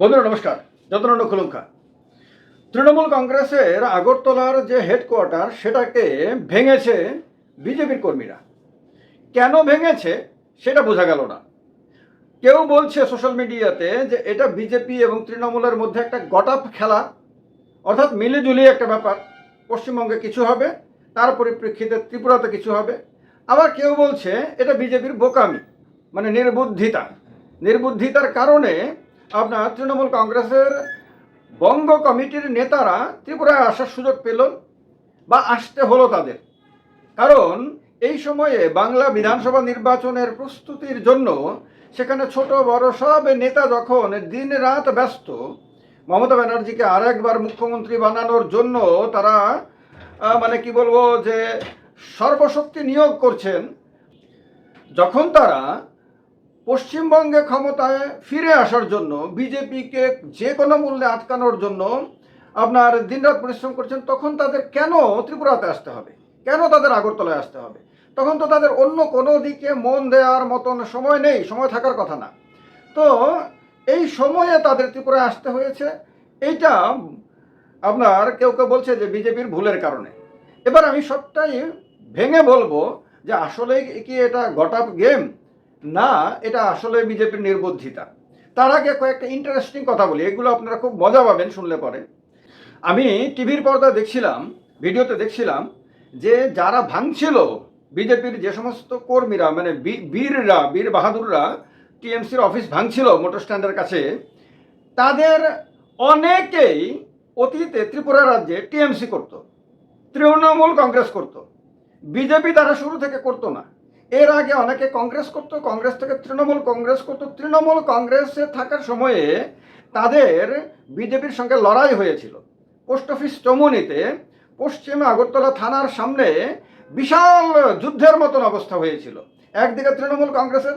বন্ধুরা, নমস্কার। যতনন্দ খুলুঙ্কা তৃণমূল কংগ্রেসের আগরতলার যে হেডকোয়ার্টার সেটাকে ভেঙেছে বিজেপির কর্মীরা। কেন ভেঙেছে, সেটা বোঝা গেল না। কেউ বলছে সোশ্যাল মিডিয়াতে যে এটা বিজেপি এবং তৃণমূলের মধ্যে একটা গটাপ খেলা। অর্থাৎ মিলেজুলি একটা ব্যাপার। পশ্চিমবঙ্গে কিছু হবে, তার পরিপ্রেক্ষিতে ত্রিপুরাতে কিছু হবে। আবার কেউ বলছে এটা বিজেপির বোকামি মানে নির্বুদ্ধিতা। নির্বুদ্ধিতার কারণে আপনার তৃণমূল কংগ্রেসের বঙ্গ কমিটির নেতারা ত্রিপুরায় আসার সুযোগ পেল বা আসতে হলো তাদের। কারণ এই সময়ে বাংলা বিধানসভা নির্বাচনের প্রস্তুতির জন্য সেখানে ছোট বড় সব নেতা যখন দিন রাত ব্যস্ত, মমতা ব্যানার্জিকে আরেকবার মুখ্যমন্ত্রী বানানোর জন্য তারা মানে কি বলব যে সর্বশক্তি নিয়োগ করছেন, যখন তারা পশ্চিমবঙ্গে ক্ষমতায় ফিরে আসার জন্য বিজেপিকে যে কোনো মূল্যে আটকানোর জন্য আপনার দিনরাত পরিশ্রম করছেন, তখন তাদের কেন ত্রিপুরাতে আসতে হবে? কেন তাদের আগরতলায় আসতে হবে? তখন তো তাদের অন্য কোনো দিকে মন দেওয়ার মতন সময় নেই, সময় থাকার কথা না। তো এই সময়ে তাদের ত্রিপুরায় আসতে হয়েছে। এইটা আপনার কেউ কেউ বলছে যে বিজেপির ভুলের কারণে। এবার আমি সবটাই ভেঙে বলব যে আসলে কি এটা গটাপ গেম? না, এটা আসলে বিজেপির নির্বুদ্ধিতা। তার আগে কয়েকটা ইন্টারেস্টিং কথা বলি, এগুলো আপনারা খুব মজা পাবেন শুনলে পরে। আমি টিভির পর্দা দেখছিলাম, ভিডিওতে দেখছিলাম যে যারা ভাঙছিল বিজেপির যে সমস্ত কর্মীরা মানে বীররা, বীর বাহাদুররা, টিএমসির অফিস ভাঙছিল মোটর স্ট্যান্ডের কাছে, তাদের অনেকেই অতীতে ত্রিপুরা রাজ্যে টিএমসি করত, তৃণমূল কংগ্রেস করত। বিজেপি তারা শুরু থেকে করতো না। এর আগে অনেকে কংগ্রেস করতো, কংগ্রেস থেকে তৃণমূল, কংগ্রেস করতো। তৃণমূল কংগ্রেসে থাকার সময়ে তাদের বিজেপির সঙ্গে লড়াই হয়েছিল। পোস্ট অফিস চমুনিতে পশ্চিম আগরতলা থানার সামনে বিশাল যুদ্ধের মতন অবস্থা হয়েছিল। একদিকে তৃণমূল কংগ্রেসের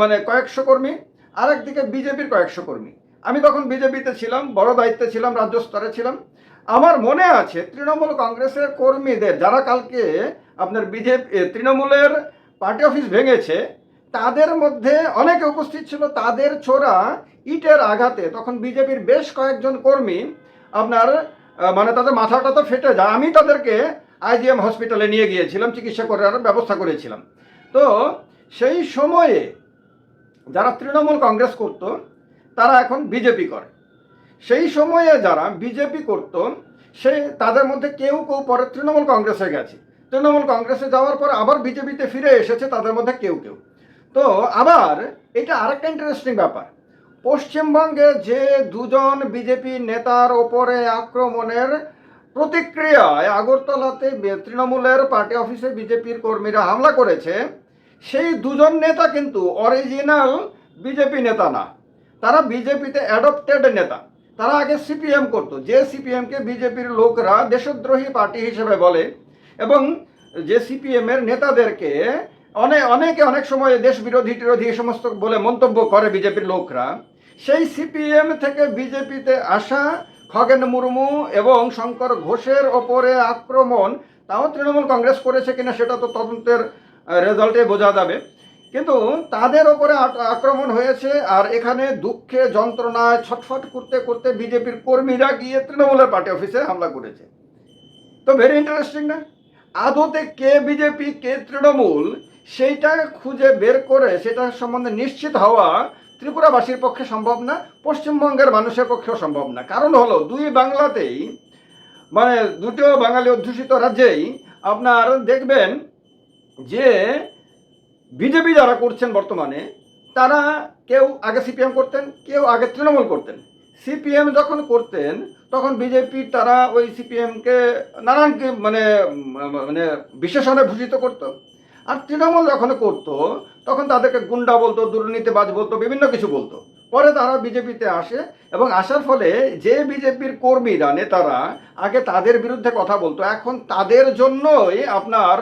মানে কয়েকশো কর্মী আর একদিকে বিজেপির কয়েকশো কর্মী। আমি তখন বিজেপিতে ছিলাম, বড় দায়িত্বে ছিলাম, রাজ্য স্তরে ছিলাম। আমার মনে আছে তৃণমূল কংগ্রেসের কর্মীদের, যারা কালকে আপনার বিজেপি তৃণমূলের পার্টি অফিস ভেঙেছে, তাদের মধ্যে অনেকে উপস্থিত ছিল, তাদের ছোড়া ইটের আঘাতে। তখন বিজেপির বেশ কয়েকজন কর্মী আপনার মানে তাদের মাথাটা তো ফেটে যায়। আমি তাদেরকে আইজিএম হসপিটালে নিয়ে গিয়েছিলাম, চিকিৎসা করার ব্যবস্থা করেছিলাম। তো সেই সময়ে যারা তৃণমূল কংগ্রেস করত, তারা এখন বিজেপি করে। সেই সময়ে যারা বিজেপি করত, সে তাদের মধ্যে কেউ কেউ পরে তৃণমূল কংগ্রেসে গেছে। তৃণমূল কংগ্রেসে যাওয়ার পর আবার বিজেপিতে ফিরে এসেছে তাদের মধ্যে কেউ কেউ। তো আবার এটা আরেকটা ইন্টারেস্টিং ব্যাপার। পশ্চিমবঙ্গে যে দুজন বিজেপি নেতার ওপরে আক্রমণের প্রতিক্রিয়ায় আগরতলাতে তৃণমূলের পার্টি অফিসে বিজেপির কর্মীরা হামলা করেছে, সেই দুজন নেতা কিন্তু অরিজিনাল বিজেপি নেতা না। তারা বিজেপিতে অ্যাডপ্টেড নেতা। তারা আগে সিপিএম করতো। যে সিপিএমকে বিজেপির লোকরা দেশদ্রোহী পার্টি হিসেবে বলে এবং যে সিপিএম এর নেতাদেরকে অনেক অনেকে অনেক সময় দেশ বিরোধী টিরোধী এই সমস্ত বলে মন্তব্য করে বিজেপির লোকরা, সেই সিপিএম থেকে বিজেপিতে আসা খগেন মুর্মু এবং শঙ্কর ঘোষের ওপরে আক্রমণ, তাও তৃণমূল কংগ্রেস করেছে কিনা সেটা তো তদন্তের রেজাল্টে বোঝা যাবে। কিন্তু তাদের ওপরে আক্রমণ হয়েছে আর এখানে দুঃখে যন্ত্রণায় ছটফট করতে করতে বিজেপির কর্মীরা গিয়ে তৃণমূলের পার্টি অফিসে হামলা করেছে। তো ভেরি ইন্টারেস্টিং না? আদতে কে বিজেপি, কে তৃণমূল, সেইটা খুঁজে বের করে সেটা সম্বন্ধে নিশ্চিত হওয়া ত্রিপুরাবাসীর পক্ষে সম্ভব না, পশ্চিমবঙ্গের মানুষের পক্ষেও সম্ভব না। কারণ হলো, দুই বাংলাতেই মানে দুটো বাঙালি অধ্যুষিত রাজ্যেই আপনার দেখবেন যে বিজেপি যারা করছেন বর্তমানে, তারা কেউ আগে সিপিএম করতেন, কেউ আগে তৃণমূল করতেন। সিপিএম যখন করতেন তখন বিজেপি তারা ওই সিপিএমকে নানান মানে মানে বিশেষণে ভূষিত করতো। আর তৃণমূল যখন করতো, তখন তাদেরকে গুন্ডা বলতো, দুর্নীতিবাজ বলতো, বিভিন্ন কিছু বলতো। পরে তারা বিজেপিতে আসে এবং আসার ফলে যে বিজেপির কর্মীরা, নেতারা আগে তাদের বিরুদ্ধে কথা বলতো, এখন তাদের জন্যই আপনার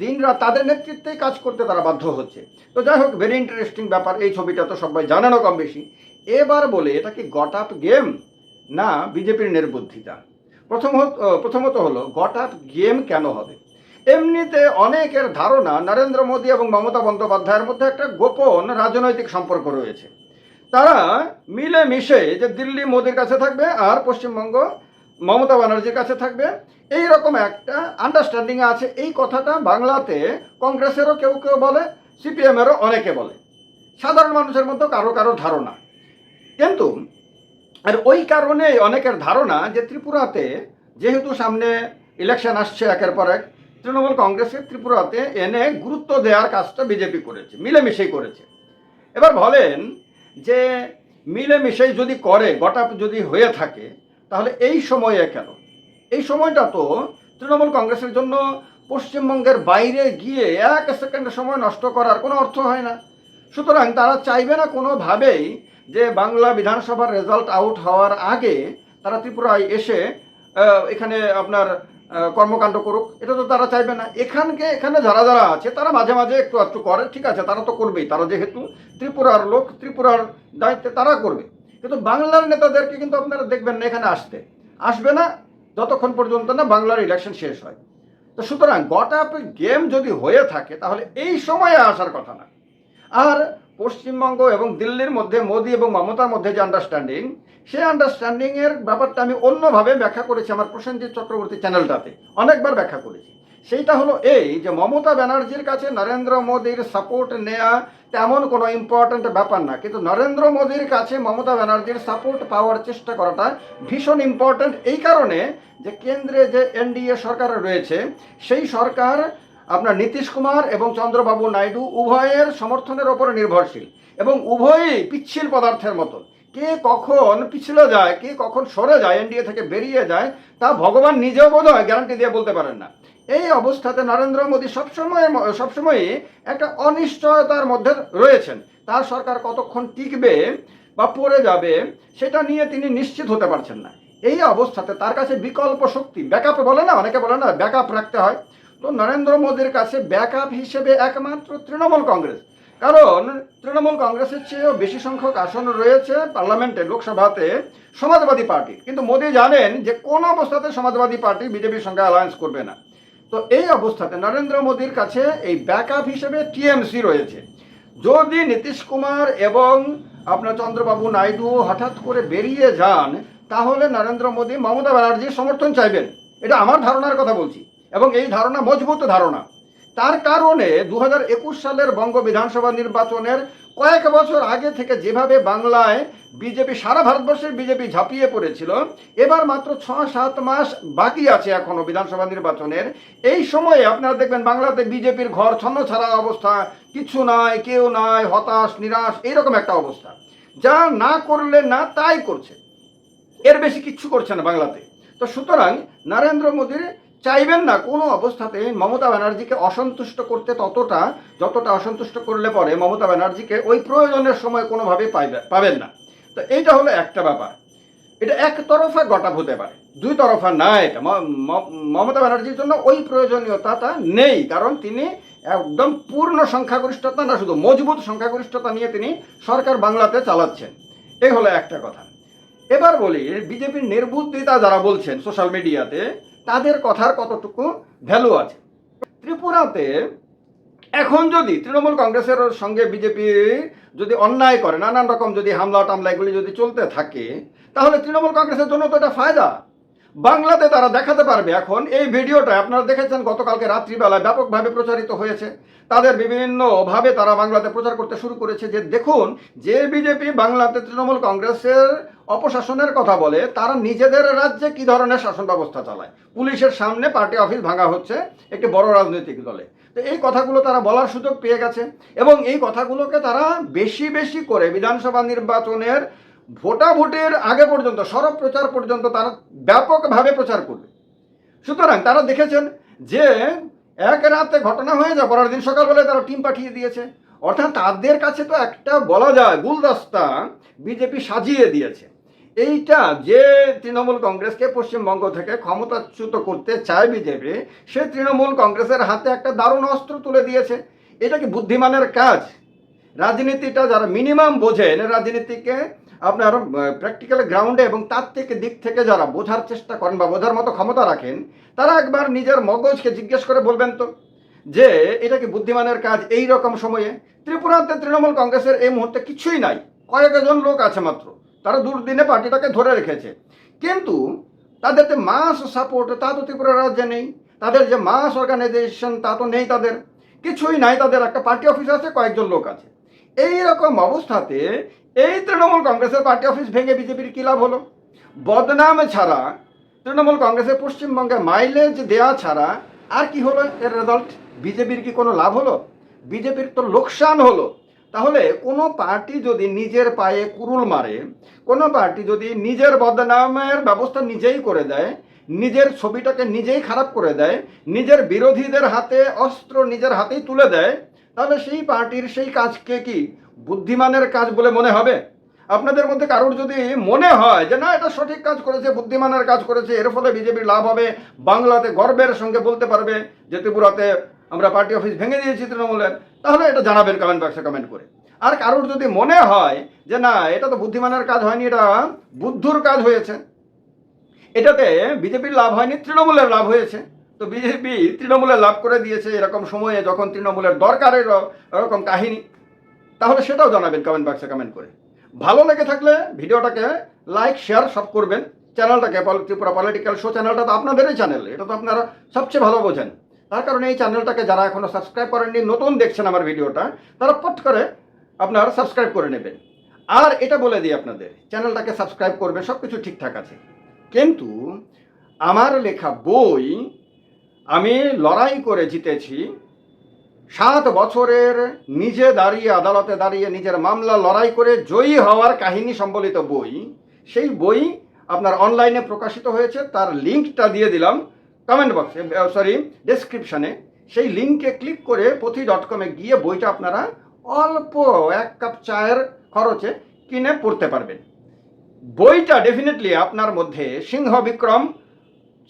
দিনরাত তাদের নেতৃত্বেই কাজ করতে তারা বাধ্য হচ্ছে। তো যাই হোক ভেরি ইন্টারেস্টিং ব্যাপার, এই ছবিটা তো সবাই জানেনও কম বেশি। এবার বলে, এটা কি গট আপ গেম? না, বিজেপির নির্বুদ্ধিতা। প্রথম প্রথমত হলো গট গেম কেন হবে? এমনিতে অনেকের ধারণা নরেন্দ্র মোদী এবং মমতা বন্দ্যোপাধ্যায়ের মধ্যে একটা গোপন রাজনৈতিক সম্পর্ক রয়েছে। তারা মিলে মিশে যে দিল্লি মোদির কাছে থাকবে আর পশ্চিমবঙ্গ মমতা ব্যানার্জির কাছে থাকবে এই রকম একটা আন্ডারস্ট্যান্ডিং আছে। এই কথাটা বাংলাতে কংগ্রেসেরও কেউ কেউ বলে, সিপিএমেরও অনেকে বলে। সাধারণ মানুষের মধ্যে কারও কারও ধারণা। কিন্তু আর ওই কারণে অনেকের ধারণা যে ত্রিপুরাতে যেহেতু সামনে ইলেকশন আসছে একের পর এক, তৃণমূল কংগ্রেসের ত্রিপুরাতে এনে গুরুত্ব দেওয়ার কাজটা বিজেপি করেছে, মিলেমিশেই করেছে। এবার বলেন যে মিলেমিশেই যদি করে, গোটা যদি হয়ে থাকে, তাহলে এই সময়ে কেন? এই সময়টা তো তৃণমূল কংগ্রেসের জন্য পশ্চিমবঙ্গের বাইরে গিয়ে এক সেকেন্ড সময় নষ্ট করার কোনো অর্থ হয় না। সুতরাং তারা চাইবে না কোনোভাবেই যে বাংলা বিধানসভার রেজাল্ট আউট হওয়ার আগে তারা ত্রিপুরায় এসে এখানে আপনার কর্মকাণ্ড করুক, এটা তো তারা চাইবে না। এখানকে, এখানে যারা যারা আছে, তারা মাঝে মাঝে একটু একটু করে, ঠিক আছে, তারা তো করবেই। তারা যেহেতু ত্রিপুরার লোক, ত্রিপুরার দায়িত্বে তারা করবে। কিন্তু বাংলার নেতাদেরকে কিন্তু আপনারা দেখবেন না এখানে আসতে। আসবে না, যতক্ষণ পর্যন্ত না বাংলার ইলেকশন শেষ হয়। তো সুতরাং গোটা গেম যদি হয়ে থাকে, তাহলে এই সময়ে আসার কথা না। আর পশ্চিমবঙ্গ এবং দিল্লির মধ্যে মোদী এবং মমতার মধ্যে যে আন্ডারস্ট্যান্ডিং সেই আন্ডারস্ট্যান্ডিংয়ের ব্যাপারটা আমি অন্যভাবে ব্যাখ্যা করেছি আমার প্রসেনজিৎ চক্রবর্তী চ্যানেলটাতে অনেকবার ব্যাখ্যা করেছি। সেইটা হলো এই যে মমতা ব্যানার্জির কাছে নরেন্দ্র মোদীর সাপোর্ট নেওয়া তেমন কোনো ইম্পর্ট্যান্ট ব্যাপার না। কিন্তু নরেন্দ্র মোদীর কাছে মমতা ব্যানার্জির সাপোর্ট পাওয়ার চেষ্টা করাটা ভীষণ ইম্পর্ট্যান্ট এই কারণে যে কেন্দ্রে যে এনডিএ সরকার রয়েছে, সেই সরকার আপনার নীতিশ কুমার এবং চন্দ্রবাবু নাইডু উভয়ের সমর্থনের ওপরে নির্ভরশীল এবং উভয়ই পিচ্ছিল পদার্থের মতো কে কখন পিছলে যায়, কে কখন সরে যায়, এনডিএ থেকে বেরিয়ে যায়, তা ভগবান নিজেও বোধ হয় গ্যারান্টি দিয়ে বলতে পারেন না। এই অবস্থাতে নরেন্দ্র মোদী সবসময়, সবসময়ই একটা অনিশ্চয়তার মধ্যে রয়েছেন। তার সরকার কতক্ষণ টিকবে বা পড়ে যাবে, সেটা নিয়ে তিনি নিশ্চিত হতে পারছেন না। এই অবস্থাতে তার কাছে বিকল্প শক্তি, ব্যাকআপ বলে না, অনেকে বলে না, ব্যাকআপ রাখতে হয়। তো নরেন্দ্র মোদীর কাছে ব্যাকআপ হিসেবে একমাত্র তৃণমূল কংগ্রেস। কারণ তৃণমূল কংগ্রেসের চেয়েও বেশি সংখ্যক আসন রয়েছে পার্লামেন্টে, লোকসভাতে সমাজবাদী পার্টি। কিন্তু মোদী জানেন যে কোন অবস্থাতে সমাজবাদী পার্টি বিজেপির সঙ্গে অ্যালায়েন্স করবে না। তো এই অবস্থাতে নরেন্দ্র মোদীর কাছে এই ব্যাকআপ হিসেবে টিএমসি রয়েছে। যদি নীতিশ কুমার এবং আপনার চন্দ্রবাবু নাইডু হঠাৎ করে বেরিয়ে যান, তাহলে নরেন্দ্র মোদী মমতা ব্যানার্জির সমর্থন চাইবেন। এটা আমার ধারণার কথা বলছি। এবং এই ধারণা মজবুত ধারণা। তার কারণে দু হাজার একুশ সালের বঙ্গ বিধানসভা নির্বাচনের কয়েক বছর আগে থেকে যেভাবে বাংলায় বিজেপি, সারা ভারতবর্ষের বিজেপি ঝাঁপিয়ে পড়েছিল, এবার মাত্র ছ সাত মাস বাকি আছে এখনও বিধানসভা নির্বাচনের। এই সময়ে আপনারা দেখবেন বাংলাতে বিজেপির ঘর ছন্ন ছাড়া অবস্থা, কিছু নাই, কেউ নাই, হতাশ, নিরাশ, এইরকম একটা অবস্থা। যা না করলে না তাই করছে। এর বেশি কিচ্ছু করছে না বাংলাতে। তো সুতরাং নরেন্দ্র মোদীর চাইবেন না, কোনো অবস্থাতে মমতা ব্যানার্জিকে অসন্তুষ্ট করতে ততটা, যতটা অসন্তুষ্ট করলে পরে মমতা ব্যানার্জিকে ওই প্রয়োজনের সময় কোনোভাবে পাইবে, পাবেন না। তো এইটা হলো একটা ব্যাপার। এটা একতরফা গটাপ হতে পারে দুই তরফা না এটা মমতা ব্যানার্জির জন্য ওই প্রয়োজনীয়তাটা নেই, কারণ তিনি একদম পূর্ণ সংখ্যাগরিষ্ঠতা না, শুধু মজবুত সংখ্যাগরিষ্ঠতা নিয়ে তিনি সরকার বাংলাতে চালাচ্ছেন। এই হলো একটা কথা। এবার বলি, বিজেপির নির্বুদ্ধিতা যারা বলছেন সোশ্যাল মিডিয়াতে তাদের কথার কতটুকু ভ্যালু আছে? ত্রিপুরাতে এখন যদি তৃণমূল কংগ্রেসের সঙ্গে বিজেপি যদি অন্যায় করে, নানান রকম যদি হামলা টামলা এগুলি যদি চলতে থাকে, তাহলে তৃণমূল কংগ্রেসের জন্য তো এটা ফায়দা। বাংলাতে তারা দেখাতে পারবে এখন, এই ভিডিওটা আপনারা দেখেছেন গতকালকে রাত্রিবেলায় ব্যাপকভাবে প্রচারিত হয়েছে। তাদের বিভিন্নভাবে তারা বাংলাতে প্রচার করতে শুরু করেছে যে দেখুন, যে বিজেপি বাংলাতে তৃণমূল কংগ্রেসের অপশাসনের কথা বলে তারা নিজেদের রাজ্যে কি ধরনের শাসন ব্যবস্থা চালায়? পুলিশের সামনে পার্টি অফিস ভাঙা হচ্ছে একটি বড় রাজনৈতিক দলে। তো এই কথাগুলো তারা বলার সুযোগ পেয়ে গেছে এবং এই কথাগুলোকে তারা বেশি বেশি করে বিধানসভা নির্বাচনের ভোটাভুটির আগে পর্যন্ত, সরব প্রচার পর্যন্ত তারা ব্যাপকভাবে প্রচার করবে। সুতরাং তারা দেখেছেন যে এক রাতে ঘটনা হয়ে যায়, পরের দিন সকালবেলায় তারা টিম পাঠিয়ে দিয়েছে। অর্থাৎ তাদের কাছে তো একটা বলা যায়, গুলদস্তা বিজেপি সাজিয়ে দিয়েছে। এইটা যে তৃণমূল কংগ্রেসকে পশ্চিমবঙ্গ থেকে ক্ষমতাচ্যুত করতে চায় বিজেপি সে তৃণমূল কংগ্রেসের হাতে একটা দারুণ অস্ত্র তুলে দিয়েছে। এটা কি বুদ্ধিমানের কাজ? রাজনীতিটা যারা মিনিমাম বোঝেন, রাজনীতিকে আপনার প্র্যাকটিক্যাল গ্রাউন্ডে এবং তার থেকে দিক থেকে যারা বোঝার চেষ্টা করেন বা বোঝার মতো ক্ষমতা রাখেন, তারা একবার নিজের মগজকে জিজ্ঞেস করে বলবেন তো, যে এটা কি বুদ্ধিমানের কাজ এই রকম সময়ে? ত্রিপুরাতে তৃণমূল কংগ্রেসের এই মুহূর্তে কিছুই নাই। কয়েকজন লোক আছে মাত্র। তারা দুর্দিনে পার্টিটাকে ধরে রেখেছে। কিন্তু তাদের যে মাস সাপোর্ট তা তো ত্রিপুরা রাজ্যে নেই। তাদের যে মাস অর্গানাইজেশন তা তো নেই তাদের। কিছুই নাই তাদের। একটা পার্টি অফিস আছে, কয়েকজন লোক আছে। এই রকম অবস্থাতে এই তৃণমূল কংগ্রেসের পার্টি অফিস ভেঙে বিজেপির কী লাভ হলো? বদনাম ছাড়া তৃণমূল কংগ্রেসের পশ্চিমবঙ্গে মাইলেজ দেওয়া ছাড়া আর কি হলো এর রেজাল্ট বিজেপির কি কোনো লাভ হলো? বিজেপির তো লোকসান হলো। তাহলে কোনো পার্টি যদি নিজের পায়ে কুরুল মারে, কোনো পার্টি যদি নিজের বদনামের ব্যবস্থা নিজেই করে দেয়, নিজের ছবিটাকে নিজেই খারাপ করে দেয়, নিজের বিরোধীদের হাতে অস্ত্র নিজের হাতেই তুলে দেয়, তাহলে সেই পার্টির সেই কাজকে কি বুদ্ধিমানের কাজ বলে মনে হবে? আপনাদের মধ্যে কারোর যদি মনে হয় যে না, এটা সঠিক কাজ করেছে, বুদ্ধিমানের কাজ করেছে, এর ফলে বিজেপির লাভ হবে, বাংলাতে গর্বের সঙ্গে বলতে পারবে যে ত্রিপুরাতে আমরা পার্টি অফিস ভেঙে দিয়েছি তৃণমূলের তাহলে এটা জানাবেন কমেন্ট বক্সে কমেন্ট করে। আর কারোর যদি মনে হয় যে না, এটা তো বুদ্ধিমানের কাজ হয়নি, এটা বুদ্ধুর কাজ হয়েছে। এটাতে বিজেপির লাভ হয়নি, তৃণমূলের লাভ হয়েছে। তো বিজেপি তৃণমূলের লাভ করে দিয়েছে এরকম সময়ে যখন তৃণমূলের দরকারের এরকম কাহিনী। তাহলে সেটাও জানাবেন কমেন্ট বক্সে কমেন্ট করে। ভালো লেগে থাকলে ভিডিওটাকে লাইক শেয়ার সব করবেন। চ্যানেলটাকে ত্রিপুরা পলিটিক্যাল শো চ্যানেলটা তো আপনাদেরই চ্যানেল এটা তো আপনারা সবচেয়ে ভালো বোঝেন। তার কারণে এই চ্যানেলটাকে যারা এখনও সাবস্ক্রাইব করেননি, নতুন দেখছেন আমার ভিডিওটা তারা পট করে আপনারা সাবস্ক্রাইব করে নেবেন। আর এটা বলে দিই আপনাদের চ্যানেলটাকে সাবস্ক্রাইব করবেন সব কিছু ঠিকঠাক আছে। কিন্তু আমার লেখা বই আমি লড়াই করে জিতেছি, সাত বছরের নিজে দাঁড়িয়ে, আদালতে দাঁড়িয়ে নিজের মামলা লড়াই করে জয়ী হওয়ার কাহিনী সম্বলিত বই, সেই বই আপনার অনলাইনে প্রকাশিত হয়েছে, তার লিঙ্কটা দিয়ে দিলাম। কমেন্ট বক্সে সরি ডেসক্রিপশানে সেই লিঙ্কে ক্লিক করে পথি ডট কমে গিয়ে বইটা আপনারা অল্প এক কাপ চায়ের খরচে কিনে পড়তে পারবেন। বইটা ডেফিনেটলি আপনার মধ্যে সিংহ বিক্রম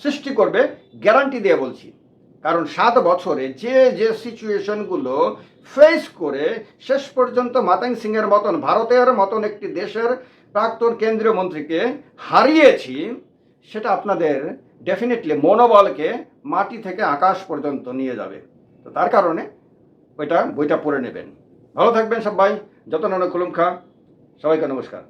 সৃষ্টি করবে গ্যারান্টি দিয়ে বলছি। কারণ সাত বছরে যে যে সিচুয়েশনগুলো ফেস করে শেষ পর্যন্ত মাতাং সিংয়ের মতন, ভারতের মতন একটি দেশের প্রাক্তন কেন্দ্রীয় মন্ত্রীকে হারিয়েছি, সেটা আপনাদের ডেফিনেটলি মনোবলকে মাটি থেকে আকাশ পর্যন্ত নিয়ে যাবে। তো তার কারণে ওইটা বইটা পড়ে নেবেন। ভালো থাকবেন সবাই যত নানা কুলুম খা সবাইকে নমস্কার।